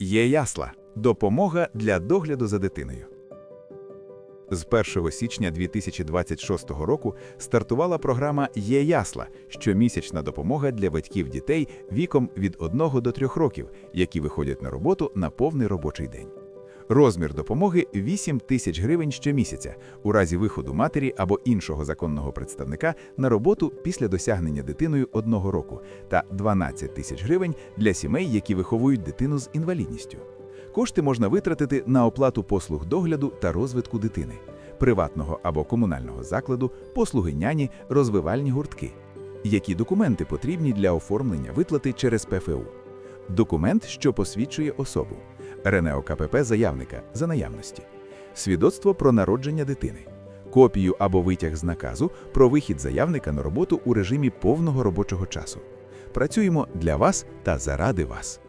Є ясла допомога для догляду за дитиною. З 1 січня 2026 року стартувала програма Є ясла щомісячна допомога для батьків дітей віком від 1 до 3 років, які виходять на роботу на повний робочий день. Розмір допомоги 8 тисяч гривень щомісяця у разі виходу матері або іншого законного представника на роботу після досягнення дитиною одного року та 12 тисяч гривень для сімей, які виховують дитину з інвалідністю. Кошти можна витратити на оплату послуг догляду та розвитку дитини, приватного або комунального закладу, послуги няні, розвивальні гуртки. Які документи потрібні для оформлення виплати через ПФУ? Документ, що посвідчує особу. РНЕО КПП заявника за наявності. Свідоцтво про народження дитини. Копію або витяг з наказу про вихід заявника на роботу у режимі повного робочого часу. Працюємо для вас та заради вас.